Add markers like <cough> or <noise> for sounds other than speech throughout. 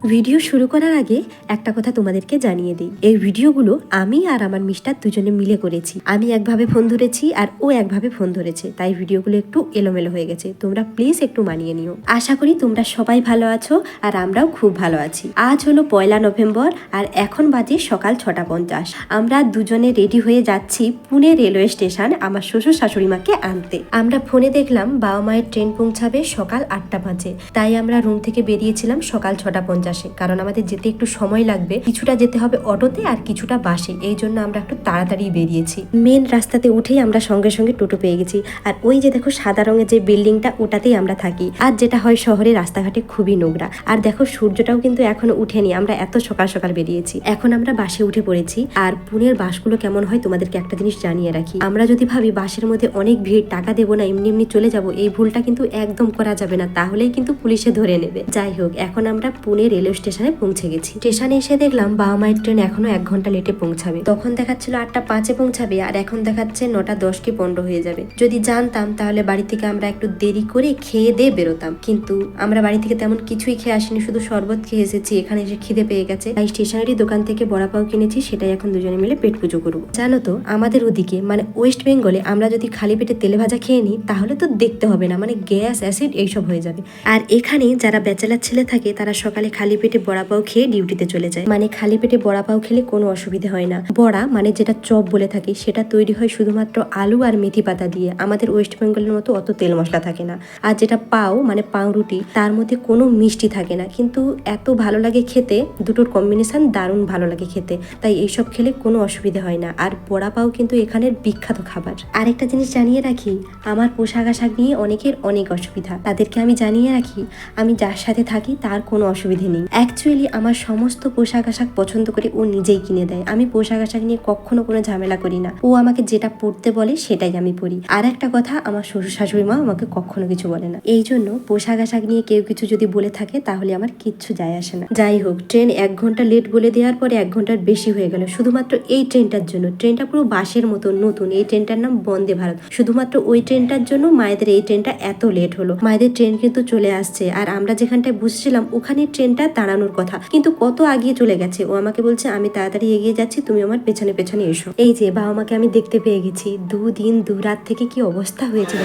Video শুরু করার আগে একটা কথা তোমাদেরকে জানিয়ে দিই। এই ভিডিওগুলো আমি আর আমার মিস্টার দুজনে মিলে করেছি। আমি একভাবে ফোন ধরেছি আর ও একভাবে ফোন ধরেছে। তাই ভিডিওগুলো একটু এলোমেলো হয়ে গেছে। তোমরা প্লিজ একটু মানিয়ে নিও। আশা করি তোমরা সবাই ভালো আছো আর আমরাও খুব ভালো আছি। আজ হলো পয়লা নভেম্বর আর এখন বাজে সকাল ছটা পঞ্চাশ। আমরা দুজনে রেডি হয়ে যাচ্ছি পুনে রেলওয়ে স্টেশন আমার শ্বশুর শাশুড়ি মাকে আনতে। আমরা ফোনে দেখলাম বাবা মায়ের ট্রেন পৌঁছাবে সকাল আটটা বাজে। তাই আমরা রুম থেকে বেরিয়েছিলাম সকাল ছটা পঞ্চাশে। কারণ আমাদের যেতে একটু সময় লাগবে। কিছুটা যেতে হবে অটোতে আর কিছুটা বাসে, এই জন্য আমরা একটু তাড়াতাড়ি বেরিয়েছি। মেন রাস্তাতে উঠেই আমরা সঙ্গে সঙ্গে টোটো পেয়ে গেছি। আর ওই যে দেখো সাদা রঙের যে বিল্ডিংটা, ওটাতেই আমরা থাকি। আর যেটা হয় শহরে রাস্তাঘাটে খুবই নোংরা। আর দেখো সূর্যটাও কিন্তু এখনও উঠেনি, আমরা এত সকাল সকাল বেরিয়েছি। এখন আমরা বাসে উঠে পড়েছি। আর পুনের বাসগুলো কেমন হয় তোমাদেরকে একটা জিনিস জানিয়ে রাখি। আমরা যদি ভাবি বাসের মধ্যে অনেক ভিড়, টাকা দেবো না, এমনি এমনি চলে যাব, এই ভুলটা কিন্তু একদম করা যাবে না। তাহলেই কিন্তু পুলিশে ধরে নেবে। যাই হোক, এখন আমরা পুনে রেলওয়ে স্টেশনে পৌঁছে গেছি। স্টেশনে এসে দেখলাম বাবা মায়ের ট্রেন এখনও এক ঘণ্টা লেটে পৌঁছাবে। তখন দেখাচ্ছিল আটটা পাঁচে পৌঁছাবে আর এখন দেখাচ্ছে নটা দশ কি পনেরো হয়ে যাবে। যদি জানতাম তাহলে বাড়ি থেকে আমরা একটু দেরি করে খেয়ে দিয়ে বেরোতাম। কিন্তু আমরা বাড়ি থেকে তেমন কিছুই খেয়ে আসিনি, শুধু শরবত খেয়ে এসেছি। এখানে এসে খিদে পেয়ে গেছে। তাই স্টেশনারি দোকান থেকে বড়া পাও কিনেছি, সেটাই এখন দুজনে মিলে পেট পুজো করব। জানো তো, আমাদের ওদিকে মানে ওয়েস্ট বেঙ্গলে আমরা যদি খালি পেটে তেলে ভাজা খেয়ে নিই, তাহলে তো দেখতে হবে না। মানে গ্যাস, অ্যাসিড, এইসব হয়ে যাবে। আর এখানে যারা ব্যাচেলার ছেলে থাকে, তারা সকালে খালি পেটে বড়া পাও খেয়ে ডিউটিতে চলে যায়। মানে খালি পেটে বড়া পাও খেলে কোনো অসুবিধা হয় না। বড়া মানে যেটা চপ বলে থাকি, সেটা তৈরি হয় শুধুমাত্র আলু আর মেথি পাতা দিয়ে। আমাদের ওয়েস্ট বেঙ্গলের মতো অত তেল মশলা থাকে না। আর যেটা পাও মানে পাউরুটি, তার মধ্যে কোনো মিষ্টি থাকে না। কিন্তু এত ভালো লাগে খেতে, দুটোর কম্বিনেশন দারুণ ভালো লাগে খেতে। তাই এইসব খেলে কোনো অসুবিধা হয় না। আর বড়া পাও কিন্তু এখানের বিখ্যাত খাবার। আরেকটা জিনিস জানিয়ে রাখি, আমার পোশাক আশাক নিয়ে অনেকের অনেক অসুবিধা। তাদেরকে আমি জানিয়ে রাখি, আমি যার সাথে থাকি তার কোনো অসুবিধে নেই। অ্যাকচুয়ালি আমার সমস্ত পোশাক আশাক পছন্দ করে ও নিজেই কিনে দেয়। আমি পোশাক আশাক নিয়ে কখনো কোনো ঝামেলা করি না। ও আমাকে যেটা পড়তে বলে সেটাই আমি পরি। আর একটা কথা, আমার শ্বশুর শাশুড়ি মা আমাকে কখনো কিছু বলে না। এই জন্য পোশাক আশাক নিয়ে কেউ কিছু যদি বলে থাকে, তাহলে আমার কিচ্ছু যায় আসে না। যাই হোক ট্রেন এক ঘণ্টা লেট বলে দেওয়ার পরে এক ঘণ্টার বেশি হয়ে গেল। শুধুমাত্র এই ট্রেনটার জন্য। ট্রেনটা পুরো বাসের মতো নতুন। এই ট্রেনটার নাম বন্দে ভারত। শুধুমাত্র ওই ট্রেনটার জন্য মায়েদের এই ট্রেনটা এত লেট হলো। মায়েদের ট্রেন কিন্তু চলে আসছে। আর আমরা যেখানটায় বসছিলাম, ওখানে ট্রেনটা দাঁড়ানোর কথা। কিন্তু কত আগিয়ে চলে গেছে। ও আমাকে বলছে, আমি তাড়াতাড়ি এগিয়ে যাচ্ছি, তুমি আমার পেছনে পেছনে এসো। এই যে, বাবা আমাকে আমি দেখতে পেয়ে গেছি। দুদিন দু রাত থেকে কি অবস্থা হয়েছে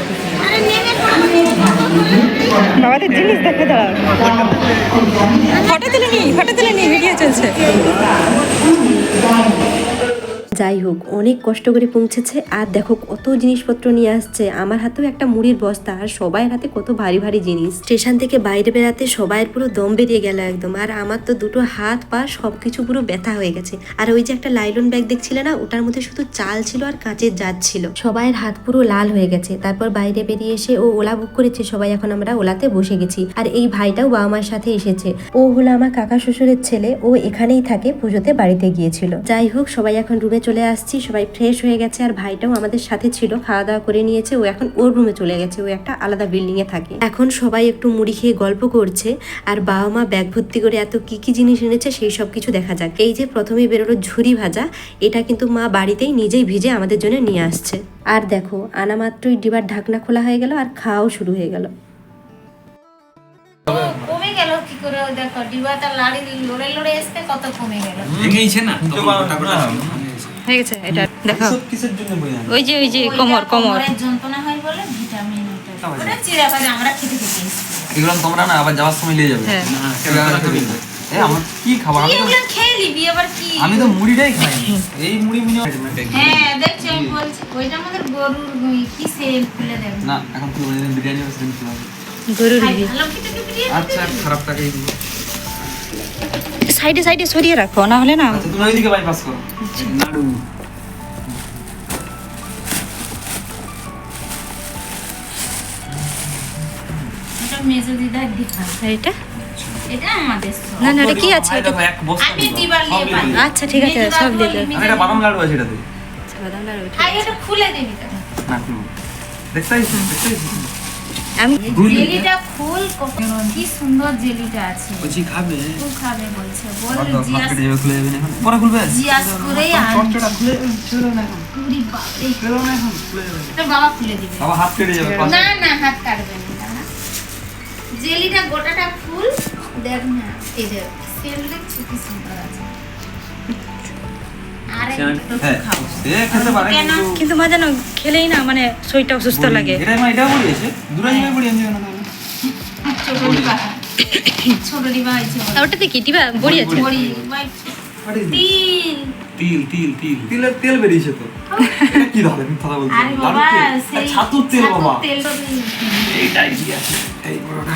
ফটো তুলে নি ফটো তুলে নি ভিডিও চলছে। যাই হোক, অনেক কষ্ট করে পৌঁছেছে। আর দেখো, কত জিনিসপত্র নিয়ে আসছে। আমার হাতেও একটা মুড়ির বস্তা, আর সবাই হাতে কত ভারী ভারী জিনিস। স্টেশন থেকে বাইরে বেরাতে সবাইয়ের পুরো দম বেরিয়ে গেল একদম। আর আমার তো দুটো হাত, পা, সবকিছু পুরো ব্যথা হয়ে গেছে। আর ওই যে একটা লাইলন ব্যাগ দেখছিলে না, ওটার মধ্যে শুধু চাল ছিল আর কাঁচের জাত ছিল। সবাইয়ের হাত পুরো লাল হয়ে গেছে। তারপর বাইরে বেরিয়ে এসে ও ওলা বুক করেছে, সবাই এখন আমরা ওলাতে বসে গেছি। আর এই ভাইটাও বাবা মার সাথে এসেছে। ও হলো আমার কাকা শ্বশুরের ছেলে। ও এখানেই থাকে, পুজোতে বাড়িতে গিয়েছিল। যাই হোক, সবাই এখন রুমে চলে আসছি সবাই ফ্রেশ হয়ে গেছে আর ভাইটাও আমাদের সাথে ছিল খাওয়া দাওয়া করে নিয়েছে ও এখন ওর রুমে চলে গেছে ও একটা আলাদা বিল্ডিং এ থাকে। এখন সবাই একটু মুড়ি খেয়ে গল্প করছে আর বাবা মা ব্যাগ ভর্তি করে এত কি কি জিনিস এনেছে সেই সব কিছু দেখা যাক। এই যে প্রথমেই বেরোলো ঝুরি ভাজা এটা কিন্তু মা বাড়িতেই নিজেই ভিজে আমাদের জন্য নিয়ে আসছে। আর দেখো আনা মাত্রই ডিবার ঢাকনা খোলা হয়ে গেল আর খাওয়াও শুরু হয়ে গেল। কমে গেল কি করে দেখো ডিবাটা লাড়ি লড়ে লড়ে আসতে কত কমে গেল। না হয়ে গেছে এটা দেখো কিসের জন্য বই ওই যে ওই যে কোমর কোমর। যন্ত্রণা হয় বলে ভিটামিন ওটা। ওটা চিরা ভাজা আমরা খেতে খেতে এগুলো তোমরা না আবার যাওয়ার সময় নিয়ে যাবে। হ্যাঁ। না। আমার কি খাবার? আমি তো এগুলো খেয়ে নিবি আবার কি? আমি তো মুড়িটাই খাই এই মুড়ি মুড়ি হ্যাঁ দেখছি আমি বলছি ওইটা আমাদের গরুর কি সেল খুলে দেবে? না এখন বলে বিরিয়ানি হবে গরুর আচ্ছা টাকাই দিব। সাইডে সাইডে সরিয়ে রাখো না হলে না আচ্ছা তুমি ওইদিকে বাইপাস করো। নাড়ু। মেজো দিদার এটা? আমাদের না না এটা কি আছে? এটা এক বস্তা আমি দিবার নিয়ে পাই। আচ্ছা ঠিক আছে সব দিয়ে দাও এটা বাদাম লাড়ু আছে এটাতে। আচ্ছা, বাদাম লাড়ু ঠিক খাই আছে। এটা খুলে দিবি না খুলবো। দেখতেই দেখতেই আমি জেলিটা ফুল কি সুন্দর জেলিটা আছে। বলছি খাবে? খুব খাবে বলছে। বল জিয়াস খুলে যাবে এখন। পরে খুলবে? জিয়াস করেই আন চটচটা খুলে যাবে না এখন। পুরি বাপরে। দাও না এখন খুলে যাবে। বাবা খুলে দিবে। বাবা হাত কেটে যাবে না না হাত কাটবে না জেলিটা গোটাটা ফুল। দেখ না এই দেখ সেল কি সুন্দর আছে। কিন্তু কিন্তু মা জানো খেলেই না মানে শরীরটা অসুস্থ লাগে। ওটাতে কি? টিবা বড়ি আছে? তিল। তিল তিল তিল। তিলের তেল বেরিয়েছে তো। কি ধরে আমি কথা বলছি? আরে বাবা সেই ছাতুর তেল বাবা। তেল তো এইটাই কি আছে? এই বড়টা।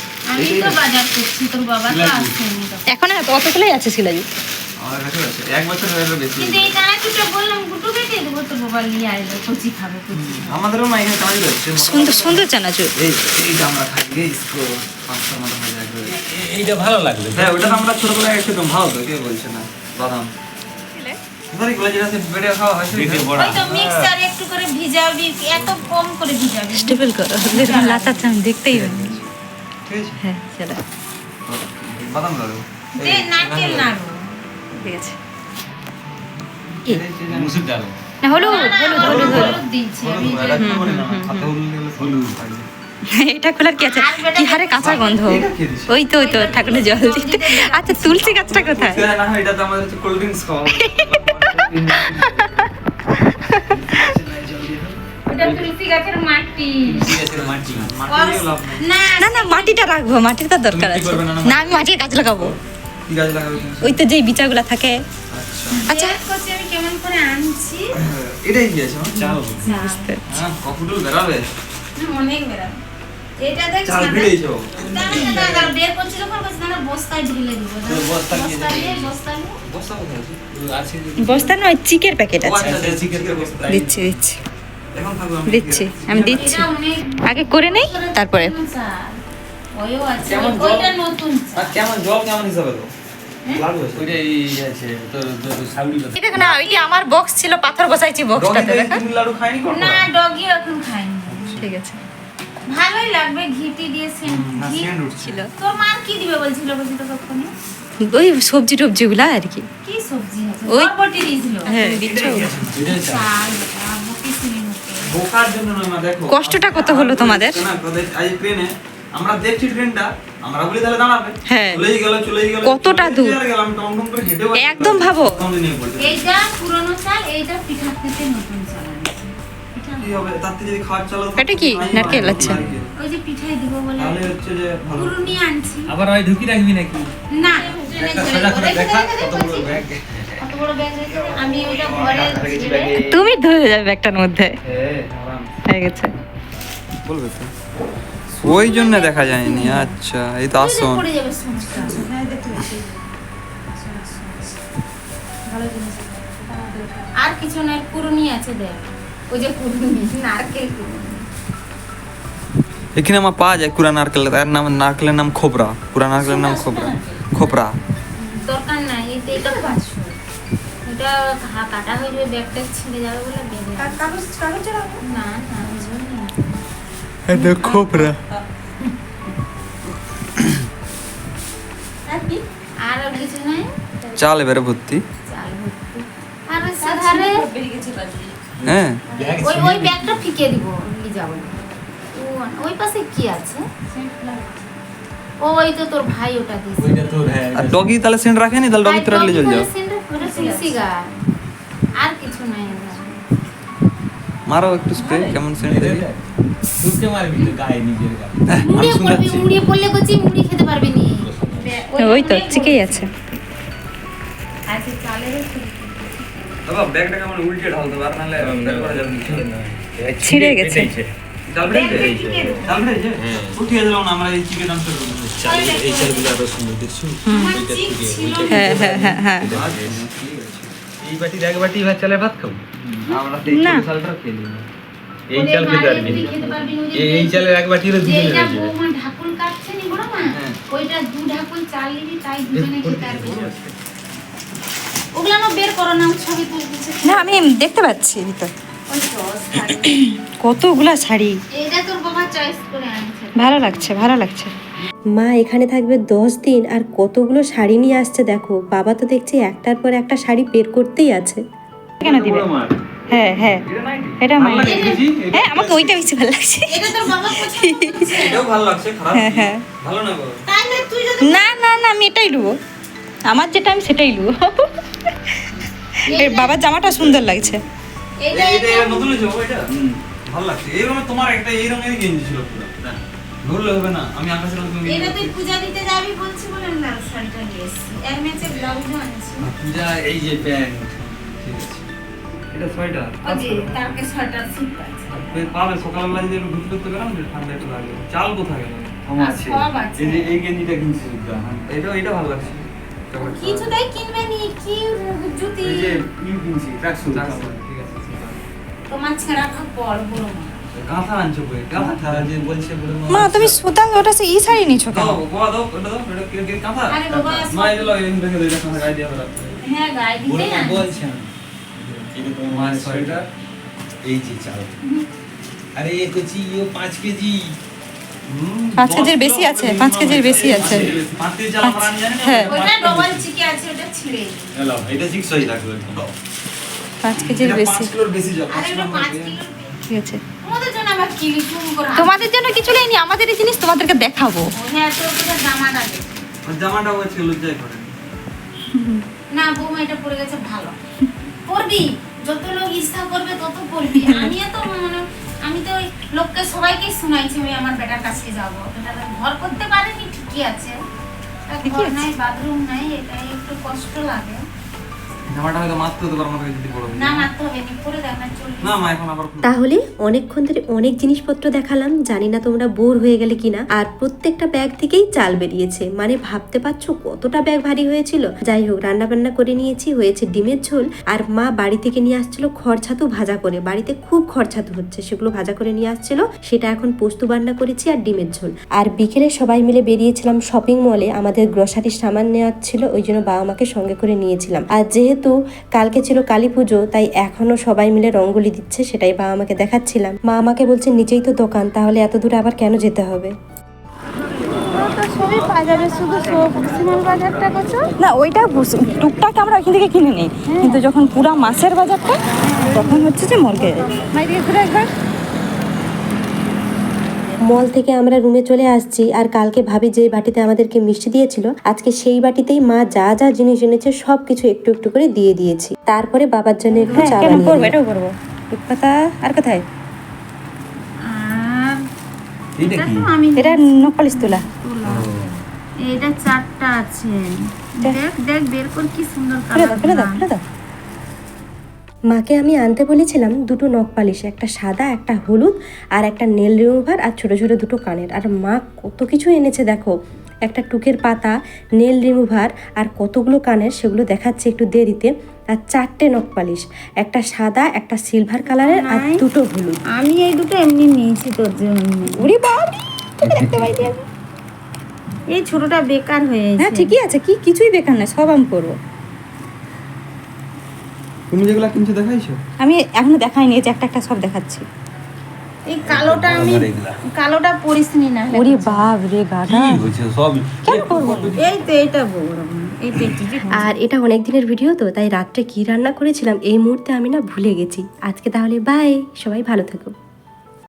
পর। আমি তো বাজার করছি তোর বাবা তো আসেনি এখন আর আছে সিলাজি আমাদের কাছে আছে। এক বছর হয়ে গেল বেশি। কিন্তু এই দানা দুটো বললাম গুটুকে দিয়ে দেবো তোর বাবা নিয়ে আসবে কচি খাবে কচি আমাদেরও মা এখানে কাজ সুন্দর সুন্দর চানাচুর এই এইটা আমরা খাই এই স্কো পাঁচটার মতো হয়ে যায় এইটা ভালো লাগল। হ্যাঁ ওটা আমরা ছোটবেলায় ভালো তো কে বলছে না বাদাম। ধরি গুলো যেটা বেড়ে খাওয়া হয় সেটা। বড়া। তো মিক্সারে একটু করে ভিজাবি এত কম করে ভিজাবি। স্টেবল করো যেরকম আমি দেখতেই পাই ঠিক আছে হ্যাঁ সেটা বাদাম দাও দে নারকেল নাড়ু ঠিক আছে। মুসুর ডাল। না হলুদ হলুদ হলুদ হলুদ হলুদ। দিচ্ছি আমি। এটা খোলার কি আছে? কি হারে কাঁচা গন্ধ? ওই তো ওই তো ঠাকুরের জল দিতে। আচ্ছা তুলসী গাছটা কোথায়? না এটা তো আমাদের কোল্ড ড্রিঙ্কস খাওয়া <laughs> না না না মাটিটা রাখব মাটির তো দরকার আছে। না, আমি মাটির গাছ লাগাবো? ওই তো যেই বিচাগুলা থাকে। আচ্ছা। দেখ আমি কেমন করে আনছি? এটাই কি আছে? চাল। বুঝতে বেরাবে অনেক বেড়াবে। এটা দেখ চাল সাদা- ভিড়েছে ও দাঁড়া, দাঁড়া, দাঁড়া, বের করছি যখন বলছি দাঁড়া, বস্তায় ঢেলে দিব। বস্তা কি বস্তা বস্তা নিয়ে। আছে? বস্তা চিকের প্যাকেট আছে। আচ্ছা, আচ্ছা। দিচ্ছি দিচ্ছি। দিচ্ছি আমি দিচ্ছি। আগে করে নেই তারপরে। আমার বক্স ছিল পাথর বসাইছি বক্সটাতে না ডগি এখন খাইনি ঠিক আছে। ভালোই লাগবে ঘিটি দিয়ে ছিল। তোর মার কি দিবে বলছিল তো ওই সবজি টবজি গুলা আর কি। কি সবজি আছে? ওই- বরবটি দিয়েছিল। হ্যাঁ দিচ্ছ জন্য নয় মা দেখো কষ্টটা কত হলো তোমাদের? না ট্রেনে আমরা দেখছি ট্রেনটা আমরা বলি তাহলে দাঁড়াবে হ্যাঁ। চলেই গেল চলেই গেল কতটা দূর? গেলাম টমটম করে হেঁটে একদম ভাবো। এইটা পুরনো চাল এইটা পিঠা থেকে নতুন এটা কি? নারকেল, আচ্ছা। ওই যে পিঠাই দিব বলে তাহলে হচ্ছে যে ভালো আনছি আবার ওই ঢুকি রাখবি নাকি না করে তুমি ধরে যাবে একটার মধ্যে। হ্যাঁ হয়ে গেছে। বলবে তো। ওই জন্য দেখা যায়নি আচ্ছা এই তো আসন সমস্যা। আর কিছু নাই পুরনি আছে দেখ। ওই যে পুরনি নারকেল এখানে আমার পাওয়া যায় কুড়া নারকেল তার নাম নারকেলের নাম খোপরা কুড়া নারকেলের নাম খোপরা খোপরা দরকার নাই এটা এটা পাঁচশো। এটা কাটা হয়ে যাবে ব্যাগটা ছিঁড়ে যাবে বলে বেঁধে কাগজ কাগজ না না ওই জন্য। না। এটা খোপরা আর কিছু নাই? চাল এবারে ভর্তি। আর ওই সাধারে হ্যাঁ। ওই ওই ব্যাগটা ফিকে দিব নিয়ে যাব। ওই পাশে কি আছে? ও ওই তো তোর ভাই ওটা দিয়েছে। ওইটা তোর হ্যাঁ আর ডগি তাহলে সেন্ট রাখেনি? তাহলে ডগি তো রাখলে চলে যাও। গাছ আর কিছু নাই মারো একটু স্প্রে কেমন সেন্ট দেখি? তুই মারবি তো গায়ে নিজের গায়ে। মুড়িয়ে পড়বি মুড়িয়ে পড়লে কচি মুড়ি খেতে পারবি নি। ওই তো চিকেই আছে। আচ্ছা চালের বাবা ব্যাগটা কেমন উল্টে ঢালতে পার ব্যাগ করা যাবে না। ছিঁড়ে গেছে। চাল বেরিয়েছে চাল বেরিয়েছে উঠিয়ে দিলাম না আমরা এই চিকেন আনতে চাল এই চালগুলো আরও সুন্দর দেখছ? ওইটা থেকে ওইটা হ্যাঁ হ্যাঁ হ্যাঁ হ্যাঁ। এই বাটির এক বাটি ভাত চালের ভাত খাব? আমরা না। এই চালটা খেয়ে নিই। এই চাল খেতে পারবি এই চালের এক বাটিরও দুজনে হয়ে যাবে। নি। ওইটা দু ঢাকুল চাল নিবি তাই দুজনে খেতে না আমি না দেখতে পাচ্ছি ভিতর। কতগুলা শাড়ি? এইটা তোর বাবা চয়েস করে আনছে। ভালো লাগছে ভালো লাগছে। মা এখানে থাকবে দশ দিন আর কতগুলো শাড়ি নিয়ে আসছে দেখো। বাবা তো দেখছি একটার পর একটা শাড়ি বের করতেই আছে। কেন দিবে? হ্যাঁ হ্যাঁ। এটা? হ্যাঁ আমাকে ওইটা বেশি ভালো লাগছে। এটা তোর বাবা পছন্দ করছে। এটাও ভালো লাগছে খারাপ হ্যাঁ হ্যাঁ। না না না না আমি এটাই লুবো আমার যেটা আমি সেটাই লুবো এর বাবার জামাটা সুন্দর লাগছে। এইটা এটা এটা নতুন হয়েছে বাবা এটা? ভালো লাগছে। এই রঙের তোমার একটা এই রঙের গেঞ্জি ছিল ধরলে হবে না আমি আকাশের রঙের গেঞ্জি এটা তুই পূজা দিতে যাবি বলছি বলে লাল শাড়িটা নিয়ে এসেছি এর ম্যাচে ব্লাউজও আনছি। পূজা এই যে প্যান্ট ঠিক আছে। এটা সোয়েটার যে তারকে সোয়েটার সিট আছে। পাবে সকালবেলা যদি একটু ঘুরতে ঘুরতে বেরাম যে ঠান্ডা একটু লাগে। চাল কোথায় গেল? আমার আছে। এই যে এই গেঞ্জিটা কিনছি সুদ্ধা। এটা এটা ভালো লাগছে। কিছুতেই কিনবে নি কি জুতি। এই যে ইউ কিনছি ট্র্যাক সুট ঠিক আছে তোমার ছেঁড়া কাপড় বড় মা কাঁথা আনছো বই কাঁথা তারা যে বলছে বলে মা তুমি সুতা ওটা সে ই শাড়ি নিছো কেন? দাও বাবা দাও এটা দাও এটা কি কি কাঁথা আরে বাবা মা এই দিলো এই রেখে এটা গায়ে দিয়ে দাও হ্যাঁ গায়ে বলে দিতেই আনছি। এটা তোমার মায়ের সোয়েটার এই যে চাল। আরে এ কচি ইও পাঁচ কেজি। পাঁচ কেজির বেশি আছে, পাঁচ কেজির বেশি আছে। হ্যাঁ। ডবল চিকে আছে ওটা ছিঁড়ে। হ্যালো এটা জিক্সই লাগবে পাঁচ কেজির বেশি। ঠিক আছে। তোমাদের জন্য কিছু নেই আমাদের এই জিনিস তোমাদেরকে দেখাবো। হ্যাঁ জামাটা দে আর জামাটা হচ্ছে লজ্জায় করে না বৌমা এটা পরে গেছে ভালো। পরবি যত লোক ইচ্ছা করবে তত পরবি <laughs> আমি তো মানে আমি তো ওই লোককে সবাইকে শুনাইছি আমি আমার বেটার কাছে যাব। এটা ঘর করতে পারেনি ঠিকই আছে। ঘর নাই বাথরুম নাই এটাই একটু কষ্ট লাগে। জামাটা হয়তো মারতে হতে পারে আমাকে যদি বড় না মারতে হবে নি পরে দেখ না না মা এখন আবার তাহলে অনেকক্ষণ ধরে অনেক জিনিসপত্র দেখালাম জানি না তোমরা বোর হয়ে গেলে কিনা। আর প্রত্যেকটা ব্যাগ থেকেই চাল বেরিয়েছে। মানে ভাবতে পারছ কতটা ব্যাগ ভারী হয়েছিল? যাই হোক রান্না বান্না করে নিয়েছি হয়েছে ডিমের ঝোল। আর মা বাড়ি থেকে নিয়ে আসছিল খড়ছাতু ভাজা করে। বাড়িতে খুব খড়ছাতু হচ্ছে সেগুলো ভাজা করে নিয়ে আসছিল। সেটা এখন পোস্ত বান্না করেছি আর ডিমের ঝোল। আর বিকেলে সবাই মিলে বেরিয়েছিলাম শপিং মলে আমাদের গ্রসারির সামান নেওয়ার ছিল ওই জন্য বাবা মাকে সঙ্গে করে নিয়েছিলাম। আর যেহেতু কালকে ছিল কালী পুজো তাই এখনও সবাই মিলে রঙ্গোলি দিচ্ছে সেটাই বাবা আমাকে দেখাচ্ছিলাম। মা আমাকে বলছে নিচেই তো দোকান তাহলে এত দূরে আবার কেন যেতে হবে? না ওইটা বুঝ- টুকটাক আমরা ওইখান থেকে কিনে নিই। কিন্তু যখন পুরা মাছের বাজারটা তখন হচ্ছে যে মর্গে একবার। মল থেকে আমরা রুমে চলে আসছি আর কালকে ভাবি যে বাটিতে আমাদেরকে মিষ্টি দিয়েছিল আজকে সেই বাটিতেই মা যা যা জিনিস এনেছে সব কিছু একটু একটু করে দিয়ে দিয়েছি। তারপরে বাবার জন্য একটু চা হ্যাঁ, বানিয়ে করব দিলাম। এটাও করব। কথা আর কোথায়? এটা এটা নকপালিশ তোলা। এটা চারটা আছে। দেখ দেখ বের কর কি সুন্দর কালার ফেলে দাও। মাকে আমি আনতে বলেছিলাম দুটো নখ পালিশ একটা সাদা একটা হলুদ আর একটা নেল রিমুভার আর ছোটো ছোটো দুটো কানের। আর মা কত কিছু এনেছে দেখো একটা টুকের পাতা নেল রিমুভার আর কতগুলো কানের সেগুলো দেখাচ্ছে একটু দেরিতে। আর চারটে নখ পালিশ একটা সাদা একটা সিলভার কালারের আর দুটো হলুদ। আমি এই দুটো এমনি নিয়েছি তোর জন্য। দেখতে এই ছোটটা বেকার হয়ে হ্যাঁ ঠিকই আছে কি কিছুই বেকার নয় সব আমি করব তুমি যেগুলো কিনছো দেখাইছো? আমি এখনও দেখাইনি এই যে একটা একটা সব দেখাচ্ছি। এই কালোটা আমি কালোটা পরিসনি না ওরে বাপ রে গাধা। কি হইছে সব কেন করব এই তো এটা বড় আর এটা অনেক দিনের ভিডিও তো তাই রাত্রে কি রান্না করেছিলাম এই মুহূর্তে আমি না ভুলে গেছি। আজকে তাহলে বাই সবাই ভালো থেকো।